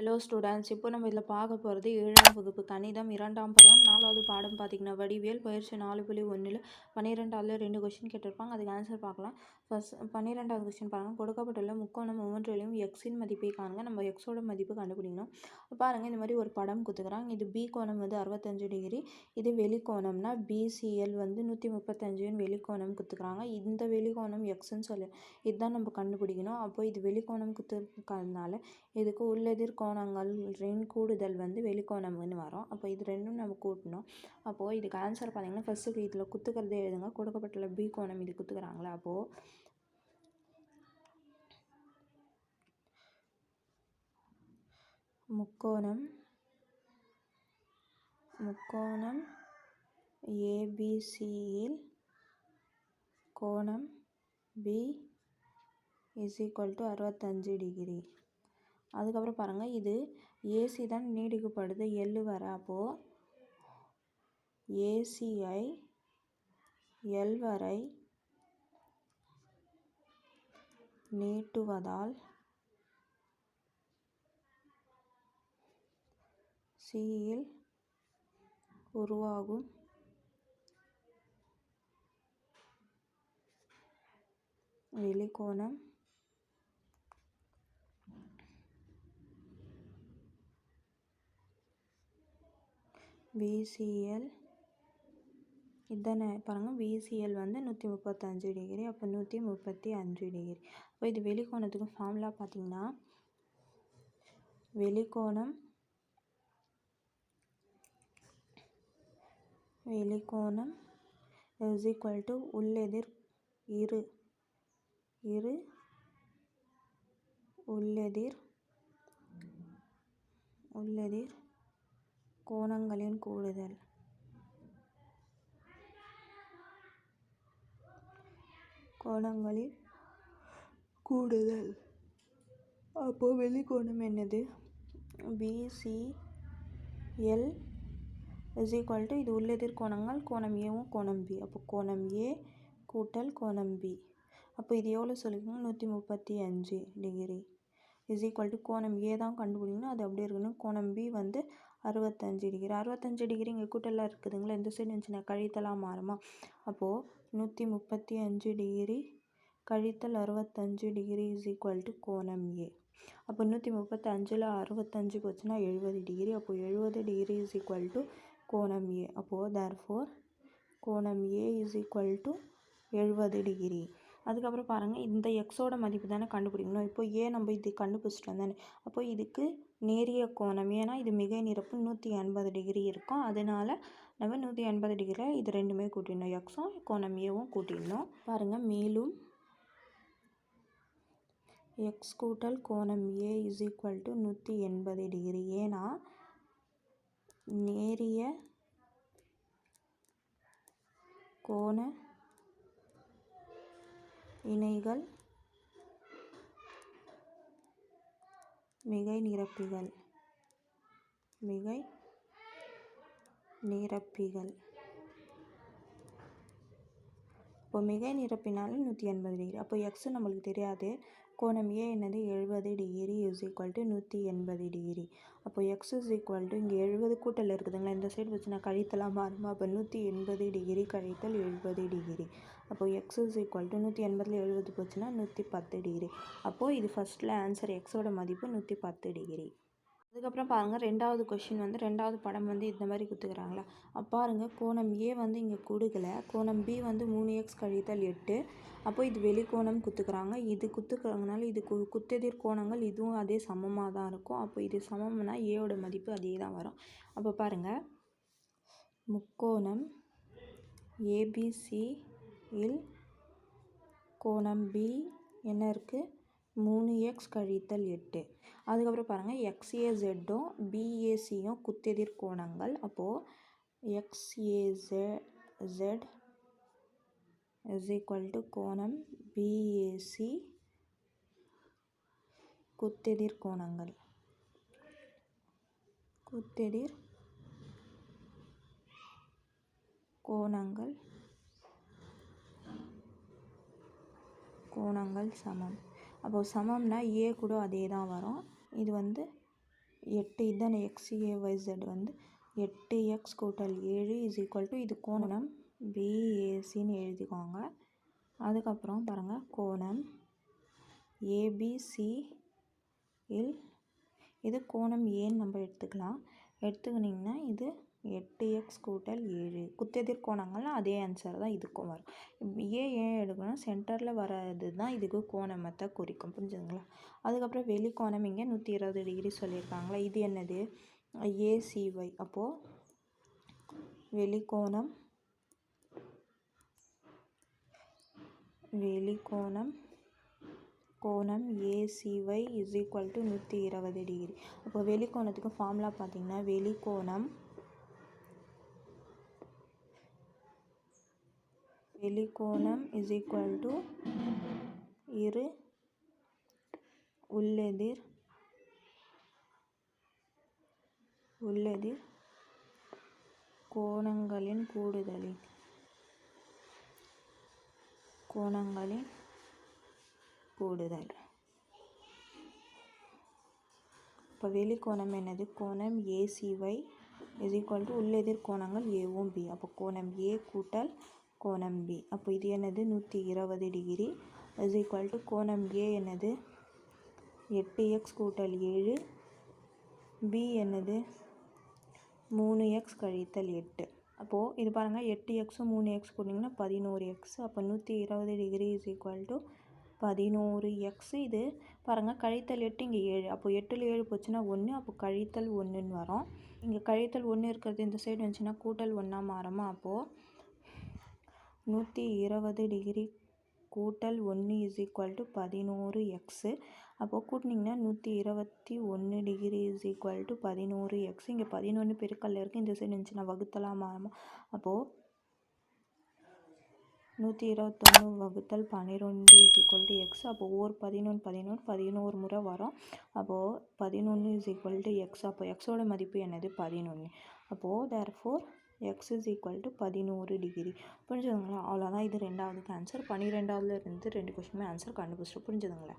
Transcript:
Hello students இப்போ நம்ம இதில் பார்க்க போகிறது ஏழாம் வகுப்பு கணிதம் இரண்டாம் பருவம். நாலாவது பாடம் பார்த்தீங்கன்னா வடிவியல் பயிற்சி நாலு புள்ளி ஒன்றில் பன்னிரெண்டாவது ரெண்டு கொஷின் கேட்டிருப்பாங்க. அதுக்கு ஆன்சர் பார்க்கலாம். ஃபஸ்ட் பன்னிரெண்டாவது கொஸ்டின் பாருங்கள் கொடுக்கப்பட்டுள்ள முக்கோணம் ஒவ்வொன்றிலையும் எக்ஸின் மதிப்பை காணுங்க. நம்ம எக்ஸோட மதிப்பு கண்டுபிடிக்கணும். பாருங்கள் இந்த மாதிரி ஒரு படம் கொடுத்துக்கிறாங்க இது பி கோணம் வந்து அறுபத்தஞ்சு டிகிரி இது வெளிக்கோணம்னா பிசிஎல் வந்து நூற்றி முப்பத்தஞ்சுன்னு வெளிக்கோணம் கொடுத்துக்கிறாங்க இந்த வெளிக்கோணம் எக்ஸ்ன்னு சொல்லி இதுதான் நம்ம கண்டுபிடிக்கணும். அப்போ இது வெளிக்கோணம் கொடுத்துருக்கறதுனால இதுக்கு உள்ளெதிர் கோணங்கள் ரெண்டு கூடுதல் வந்து வெளிக்கோணம்னு வரும். அப்போ இது ரெண்டும் நம்ம கூட்டணும். அப்போது இதுக்கு ஆன்சர் பார்த்தீங்கன்னா ஃபஸ்ட்டுக்கு இதில் குத்துக்கிறதே எழுதுங்க. கொடுக்கப்பட்டுள்ள பி கோணம் இது குத்துக்கிறாங்களே? அப்போது முக்கோணம் முக்கோணம் ஏபிசியில் கோணம் பி இஸ் ஈக்குவல் டு அறுபத்தஞ்சு டிகிரி. அதுக்கப்புறம் பாருங்கள் இது ஏசி தான் நீடிக்கப்படுது எள்ளு வர அப்போது ஏசிஐ எல் வரை நீட்டுவதால் சியில் உருவாகும். வெளிக்கோணம். விசிஎல் இதானே பாருங்கள் விசிஎல் வந்து நூற்றி முப்பத்தஞ்சு டிகிரி அப்போ நூற்றி முப்பத்தி அஞ்சு டிகிரி. அப்போ இது வெளிக்கோணத்துக்கு ஃபார்முலா பார்த்திங்கன்னா வெளிக்கோணம் வெளிக்கோணம் இஸ் ஈக்குவல் டு உள்ளெதிர் இரு இரு உள்ளெதிர் உள்ளெதிர் கோணங்களின் கூடுதல். கோணங்களின் கூடுதல். அப்போது வெளிக்கோணம் என்னது? பிசிஎல் இஸ் ஈக்குவல் டு இது உள்ளெதிர் கோணங்கள் கோணம் ஏவும் கோணம் பி அப்போ கோணம் ஏ கூட்டல் கோணம் பி அப்போ இது எவ்வளோ சொல்லிக்கோங்க நூற்றி முப்பத்தி அஞ்சு டிகிரி இஸ் ஈக்குவல் டு கோணம் ஏ தான் கண்டுபிடிக்கணும். அது அப்படியே இருக்கணும். கோணம் பி வந்து அறுபத்தஞ்சு டிகிரி அறுபத்தஞ்சு டிகிரி இங்கே கூட்டலாக இருக்குதுங்களா? இந்த சைடு இருந்துச்சுன்னா கழித்தலாக மாறுமா? அப்போது நூற்றி முப்பத்தி அஞ்சு டிகிரி கழித்தல் அறுபத்தஞ்சு டிகிரி இஸ் ஈக்குவல் டு கோணம் ஏ அப்போ நூற்றி முப்பத்தஞ்சில் அறுபத்தஞ்சு போச்சுன்னா எழுபது டிகிரி அப்போது எழுபது டிகிரி இஸ் ஈக்குவல் டு கோணம் ஏ அப்போது தேர் ஃபோர் கோணம் ஏ இஸ் ஈக்குவல் டு எழுபது டிகிரி அதுக்கப்புறம் பாருங்கள் இந்த எக்ஸோட மதிப்பு தானே கண்டுபிடிக்கணும். இப்போ ஏ நம்ம இது கண்டுபிடிச்சிட்டோம் தானே. அப்போ இதுக்கு நேரிய கோணம். ஏன்னா இது மிக நிரப்பு நூற்றி எண்பது டிகிரி இருக்கும். அதனால் நம்ம நூற்றி எண்பது டிகிரியில் இது ரெண்டுமே கூட்டிடணும். எக்ஸும் கோணம் ஏவும் கூட்டிடணும். பாருங்கள் மேலும் எக்ஸ் கூட்டல் கோணம் ஏ இஸ் ஈக்குவல் டு நூற்றி எண்பது டிகிரி ஏ நேரிய கோண இணைகள் மிகை நிரப்பிகள். மிகை நிரப்பிகள். இப்போ மிகை நிரப்பினாலும் நூற்றி எண்பது டிகிரி அப்போ எக்ஸ் நம்மளுக்கு தெரியாது. கோணம் ஏ என்னது எழுபது டிகிரி இஸ் ஈக்குவல் டு நூற்றி எண்பது டிகிரி. அப்போ எக்ஸ் இஸ் ஈக்குவல் டு இங்கே எழுபது கூட்டல் இருக்குதுங்களா? இந்த சைடு வச்சுனா கழித்தலாம் மாறுமா அப்போ நூற்றி எண்பது டிகிரி கழித்தல் எழுபது டிகிரி. அப்போ எக்ஸ் இஸ் ஈக்குவல் டு நூற்றி எண்பதில் எழுபது போச்சுன்னா நூற்றி பத்து டிகிரி. அப்போது இது ஃபஸ்ட்டில் ஆன்சர் எக்ஸோட மதிப்பு நூற்றி பத்து டிகிரி. அதுக்கப்புறம் பாருங்கள் ரெண்டாவது கொஷின் வந்து ரெண்டாவது படம் வந்து இந்த மாதிரி கொடுத்துக்கிறாங்களா பாருங்கள் கோணம் ஏ வந்து இங்கே கொடுக்கல. கோணம் பி வந்து மூணு எக்ஸ் கழித்தல் எட்டு. அப்போ இது வெளிக்கோணம் குத்துக்கிறாங்க. இது குத்துக்கிறதுனால இது கு குத்தெதிர் கோணங்கள் இதுவும் அதே சமமாக தான் இருக்கும். அப்போ இது சமம்னா ஏவோட மதிப்பு அதே தான் வரும். அப்போ பாருங்கள் முக்கோணம் ஏபிசி இல் கோணம் பி என்ன இருக்குது மூணு எக்ஸ் கழித்தல் எட்டு. அதுக்கப்புறம் பாருங்கள் எக்ஸ்ஏ ஜெட்டும் பிஏசியும் குத்தெதிர் கோணங்கள். அப்போது எக்ஸ்ஏசெ ஜெட் இஸ் ஈக்குவல் டு கோணம் பிஏசி குத்தெதிர் கோணங்கள். குத்தெதிர் கோணங்கள். கோணங்கள் சமம். அப்போது சமம்னா ஏ கூட அதே தான் வரும். இது வந்து எட்டு இதுதான் எக்ஸ் ஏஒய்செட் வந்து எட்டு எக்ஸ் கூட்டல் ஏழு இஸ் ஈக்குவல் டு இது கோணம் பிஏசின்னு எழுதிக்கோங்க. அதுக்கப்புறம் பாருங்கள் கோணம் ஏபிசி இல் இது கோணம் ஏன்னு நம்ம எடுத்துக்கலாம். எடுத்துக்கினிங்கன்னா இது எட்டு எக்ஸ் கூட்டல் ஏழு. குத்தெதிர் கோணங்கள்லாம் அதே ஆன்சர் தான் இதுக்கும் வரும். ஏன் ஏன் எடுக்கணும்? சென்டரில் வர்றது தான் இதுக்கு கோணமத்தை குறிக்கும். புரிஞ்சுதுங்களா? அதுக்கப்புறம் வெளிக்கோணம் இங்கே நூற்றி இருபது டிகிரி சொல்லியிருக்காங்களா இது என்னது? ஏசிஒய் அப்போது வெளிக்கோணம் வெளிக்கோணம் கோணம் ஏசிஒய் இஸ் ஈக்குவல் டு நூற்றி இருபது டிகிரி அப்போ வெளிக்கோணத்துக்கு ஃபார்முலா பார்த்தீங்கன்னா வெளிக்கோணம் வெளிக்கோணம் இஸ் ஈக்குவல் டு இரு உள்ளெதிர் உள்ளெதிர் கோணங்களின் கூடுதலின் கோணங்களின் கூடுதல். இப்போ வெளிக்கோணம் என்னது? கோணம் ஏசிஒய் இஸ் ஈக்குவல் டு உள்ளெதிர் கோணங்கள் ஏவும் பி அப்போ கோணம் ஏ கூட்டல் கோணம் பி அப்போ இது என்னது? நூற்றி இருபது டிகிரி. இஸ் ஈக்குவல் டு கோணம் ஏ என்னது? எட்டு எக்ஸ் கூட்டல் ஏழு. பி என்னது? மூணு எக்ஸ் கழித்தல் எட்டு. அப்போது இது பாருங்கள் எட்டு எக்ஸும் மூணு எக்ஸ் கொடுத்தீங்கன்னா பதினோரு எக்ஸ் அப்போ நூற்றி இருபது டிகிரி இஸ் ஈக்குவல் டு பதினோரு எக்ஸ் இது பாருங்கள் கழித்தல் எட்டு இங்கே ஏழு. அப்போ எட்டில் ஏழு போச்சுன்னா ஒன்று அப்போ கழித்தல் ஒன்றுன்னு வரும். இங்கே கழித்தல் ஒன்று இருக்கிறது இந்த சைடு வந்துச்சுன்னா கூட்டல் ஒன்றா மாறுமா? அப்போது நூற்றி இருபது டிகிரி கூட்டல் ஒன்று இஸ் ஈக்குவல் டு பதினோரு எக்ஸு அப்போது கூட்டினிங்கன்னா நூற்றி இருபத்தி ஒன்று டிகிரி இஸ் ஈக்குவல் டு பதினோரு எக்ஸ் இங்கே பதினொன்று பெருக்கல்ல இருக்குது இந்த சைடு இருந்துச்சுன்னா வகுத்தலாம்? மாறுமா அப்போது நூற்றி இருபத்தொன்று வகுத்தல் பன்னிரெண்டு இஸ் ஈக்குவல் டு எக்ஸ் அப்போது ஓர் பதினொன்று பதினொன்று பதினோரு முறை வரும். அப்போது பதினொன்று இஸ் ஈக்குவல் டு எக்ஸ் அப்போ எக்ஸோட மதிப்பு என்னது? பதினொன்று அப்போது therefore X is equal to பதினோரு டிகிரி புரிஞ்சுதுங்களா? அவ்வளோதான் இது ரெண்டாவதுக்கு ஆன்சர் பன்னிரெண்டாவதுலேருந்து ரெண்டு கொஷினுமே ஆன்சர் கண்டுபிடிச்சிட்டு புரிஞ்சுதுங்களா?